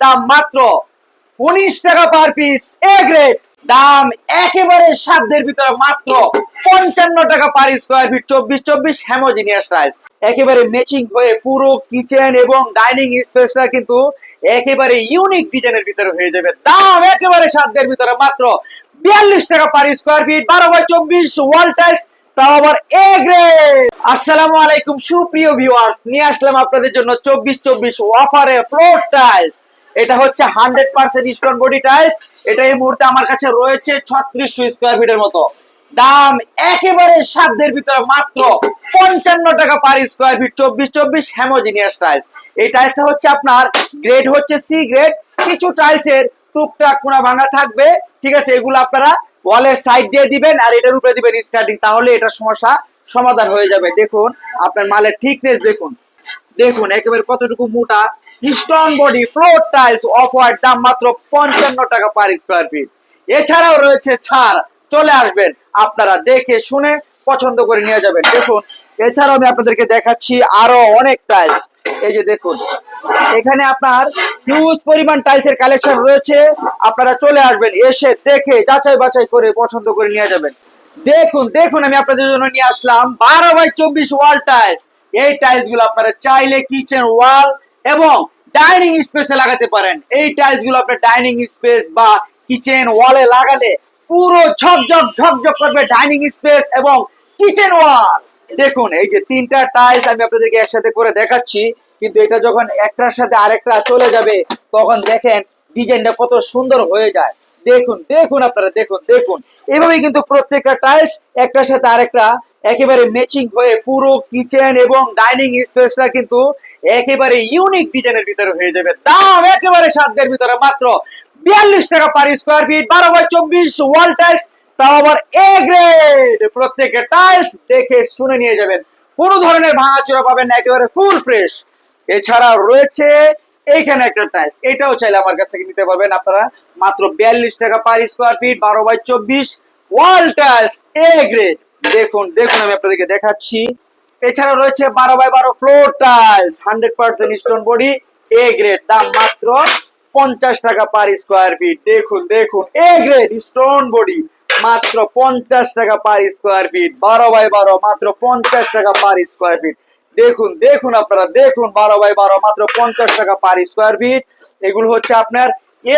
দাম মাত্র উনিশ টাকা পার পিস এ গ্রেড দাম একেবারে সাধ্যের ভিতরে মাত্র পঞ্চান্ন টাকা পার স্কোয়ার ফিট চব্বিশ চব্বিশ হ্যামোজিনিয়াস টাইলস একেবারে ম্যাচিং হয়ে পুরো কিচেন এবং ডাইনিং স্পেসটা কিন্তু একেবারে ইউনিক ডিজাইনের ভিতরে হয়ে যাবে। দাম একেবারে সাধ্যের ভিতরে মাত্র বিয়াল্লিশ টাকা পার স্কোয়ার ফিট বারো বাই চব্বিশ ওয়াল টাইলস তাও আলাইকুম সুপ্রিয় ভিউয়ার্স নিয়ে আসলাম আপনাদের জন্য চব্বিশ চব্বিশ অফারে ফ্লোর টাইলস এটা হচ্ছে hundred percent stone body tiles এটা এই মুহূর্তে আমার কাছে রয়েছে ছত্রিশশো স্কোয়ার ফিটের মতো। দাম একেবারে সাধ্যের ভিতরে মাত্র পঞ্চান্ন টাকা পার স্কোয়ার ফিট চব্বিশ চব্বিশ হ্যামোজিনিয়াস টাইলস এই টাইলসটা হচ্ছে আপনার গ্রেড হচ্ছে সি গ্রেড কিছু টাইলসের টুকটাক কোনা ভাঙা থাকবে। ঠিক আছে, এগুলো আপনারা ওয়ালের সাইড দিয়ে দিবেন আর এটার উপরে দিবেন স্টার্টিং তাহলে এটা সমস্যা সমাধান হয়ে যাবে। দেখুন, আপনার মালের থিকনেস দেখুন। দেখুন, একেবারে কতটুকু মোটা? Strong body floor tiles off white দাম মাত্র পঞ্চান্ন টাকা পার স্কোয়ার ফিট এছাড়াও রয়েছে ছাড়, চলে আসবেন। আপনারা দেখে শুনে পছন্দ করে নিয়ে যাবেন। দেখুন, এছাড়াও আমি আপনাদেরকে দেখাচ্ছি আরও অনেক টাইলস এই যে দেখুন, এখানে আপনার হিউজ পরিমাণ টাইলসের কালেকশন রয়েছে। আপনারা চলে আসবেন, এসে দেখে, যাচাই বাছাই করে পছন্দ করে নিয়ে যাবেন। দেখুন দেখুন, আমি আপনাদের জন্য নিয়ে আসলাম বারো বাই চব্বিশ ওয়াল টাইলস এই টাইলসগুলো আপনারা চাইলে কিচেন ওয়াল এবং ডাইনিং স্পেসে লাগাতে পারেন। এই টাইলসগুলো আপনার ডাইনিং স্পেস বা কিচেন ওয়ালে লাগালে পুরো ঝকঝক ঝকঝক করবে ডাইনিং স্পেস এবং কিচেন ওয়াল দেখুন, এই যে তিনটা টাইলস আমি আপনাদেরকে একসাথে করে দেখাচ্ছি, কিন্তু এটা যখন একটার সাথে আরেকটা চলে যাবে, তখন দেখেন ডিজাইনটা কত সুন্দর হয়ে যায়। দেখুন দেখুন আপনারা, দেখুন দেখুন। এভাবেই কিন্তু প্রত্যেকটা টাইলস একটার সাথে আরেকটা একেবারে ম্যাচিং হয়ে পুরো কিচেন এবং ডাইনিং স্পেসটা কিন্তু একেবারে ইউনিক ডিজাইনের ভিতরে হয়ে যাবে। দাম একেবারে সাধ্যের ভিতরে মাত্র বিয়াল্লিশ টাকা পার স্কোয়ার ফিট বারো বাই চব্বিশ ওয়াল টাইলস তাও আবার এ গ্রেড প্রত্যেকটা টাইলস দেখে শুনে নিয়ে যাবেন। কোনো ধরনের ভাঙাচোরা পাবেন একেবারে ফুল ফ্রেশ এছাড়া রয়েছে এইখানে একটা টাইলস এটাও চাইলে আমার কাছ থেকে নিতে পারবেন আপনারা। মাত্র বিয়াল্লিশ টাকা পার স্কোয়ার ফিট বারো বাই চব্বিশ ওয়াল টাইলস এ গ্রেড দেখুন দেখুন আমি আপনাদেরকে দেখাচ্ছি। এছাড়া রয়েছে বারো বাই বারো floor tiles hundred percent stone body A grade দাম মাত্র পঞ্চাশ টাকা পার স্কোয়ার ফিট দেখুন দেখুন এ গ্রেড স্টোন বডি মাত্র পঞ্চাশ টাকা পার স্কোয়ার ফিট বারো বাই বারো, মাত্র পঞ্চাশ টাকা পার স্কোয়ার ফিট দেখুন দেখুন আপনারা, দেখুন, বারো বাই বারো, মাত্র পঞ্চাশ টাকা পার স্কোয়ার ফিট এগুলো হচ্ছে আপনার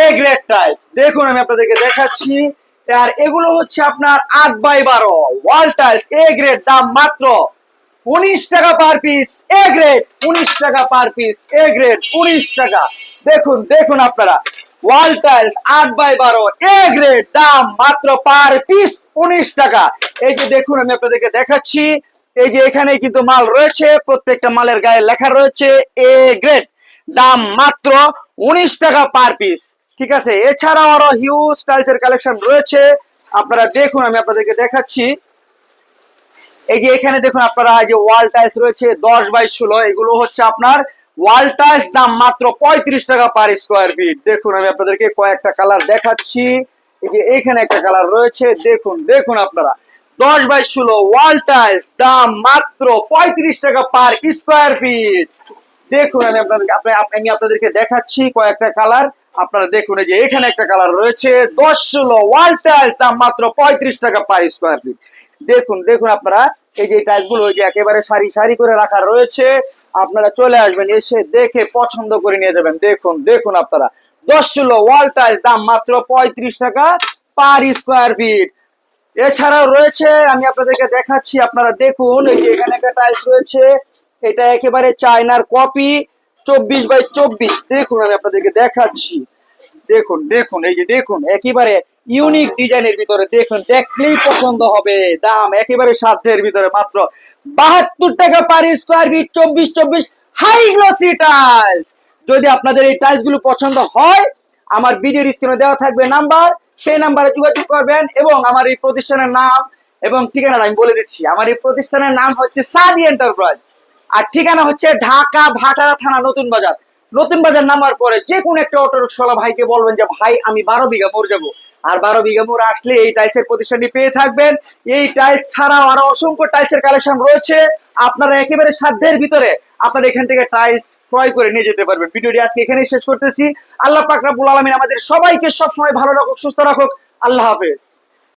এ গ্রেড টাইলস দেখুন, আমি আপনাদেরকে দেখাচ্ছি। আর এগুলো হচ্ছে আপনার আট বাই বারো। ওয়াল টাইলস এ গ্রেড দাম মাত্র উনিশ টাকা পার পিস এ গ্রেড উনিশ টাকা পার পিস এ গ্রেড উনিশ টাকা। দেখুন দেখুন আপনারা। ওয়াল টাইলস আট বাই বারো এ গ্রেড দাম মাত্র পার পিস উনিশ টাকা। এই যে দেখুন, আমি আপনাদেরকে দেখাচ্ছি। এই যে এখানে কিন্তু মাল রয়েছে, প্রত্যেকটা মালের গায়ে লেখা রয়েছে এ গ্রেড দাম মাত্র উনিশ টাকা পার পিস ঠিক আছে? এছাড়াও আরও হিউজ টাইলসের কালেকশন রয়েছে। আপনারা দেখুন, আমি আপনাদেরকে দেখাচ্ছি। এই যে এখানে দেখুন আপনারা যে ওয়াল টাইলস রয়েছে, দশ বাই ষোলো, এগুলো হচ্ছে আপনার ওয়াল টাইলস দাম মাত্র পঁয়ত্রিশ টাকা পার স্কোয়ার ফিট দেখুন, আমি আপনাদেরকে কয়েকটা কালার দেখাচ্ছি। এই যে এখানে একটা কালার রয়েছে, দেখুন দেখুন আপনারা। দশ বাই ষোলো ওয়াল টাইলস দাম মাত্র পঁয়ত্রিশ টাকা পার স্কোয়ার ফিট দেখুন, আমি আপনাদেরকে আপনি আপনি- আমি আপনাদেরকে দেখাচ্ছি কয়েকটা কালার আপনারা দেখুন এই যে এখানে একটা কালার রয়েছে, দশ ষোলো ওয়াল টাইলস দাম মাত্র পঁয়ত্রিশ টাকা পার স্কোয়ার ফিট দেখুন দেখুন আপনারা, এই যে টাইলসগুলো যে একেবারে সারি সারি করে রাখা রয়েছে। আপনারা চলে আসবেন, এসে দেখে পছন্দ করে নিয়ে যাবেন। দেখুন দেখুন আপনারা, দশ ষোলো ওয়াল টাইলস দাম মাত্র পঁয়ত্রিশ টাকা পার স্কোয়ার ফিট এছাড়াও রয়েছে, আমি আপনাদেরকে দেখাচ্ছি, আপনারা দেখুন, এই যে এখানে একটা টাইলস রয়েছে, এটা একেবারে চায়নার কপি চব্বিশ বাই চব্বিশ। দেখুন আমি আপনাদেরকে দেখাচ্ছি। দেখুন দেখুন, এই যে দেখুন, একেবারে ইউনিক ডিজাইনের ভিতরে দেখুন, দেখলেই পছন্দ হবে। দাম একেবারে সাধ্যের ভিতরে মাত্র বাহাত্তর টাকা পার স্কোয়ার ফিট চব্বিশ চব্বিশ হাই গ্লসি টাইলস যদি আপনাদের এই টাইলসগুলো পছন্দ হয়, আমার ভিডিওর স্ক্রিনে দেওয়া থাকবে নাম্বার সেই নাম্বারে যোগাযোগ করবেন এবং আমার এই প্রতিষ্ঠানের নাম এবং ঠিকানাটা আমি বলে দিচ্ছি। আমার এই প্রতিষ্ঠানের নাম হচ্ছে সাদি এন্টারপ্রাইজ আর ঠিকানা হচ্ছে ঢাকা ভাটারা থানা, নতুন বাজার। নতুন বাজার নামার পরে যে কোনো একটা অটো রিক্সাওয়ালা ভাইকে বলবেন যে, ভাই, আমি বারো বিঘা মোড় যাব। আর বারো বিঘা মোড় আসলে এই টাইলসের প্রতিষ্ঠানটি পেয়ে থাকবেন। এই টাইলস ছাড়াও আরও অসংখ্য টাইলসের কালেকশন রয়েছে। আপনারা একেবারে সাধ্যের ভিতরে আপনারা এখান থেকে টাইলস ক্রয় করে নিয়ে যেতে পারবেন। ভিডিওটি আজকে এখানেই শেষ করতেছি। আল্লাহ পাক রাব্বুল আলামিন আমাদের সবাইকে সবসময় ভালো রাখুক, সুস্থ রাখুক। আল্লাহ হাফেজ।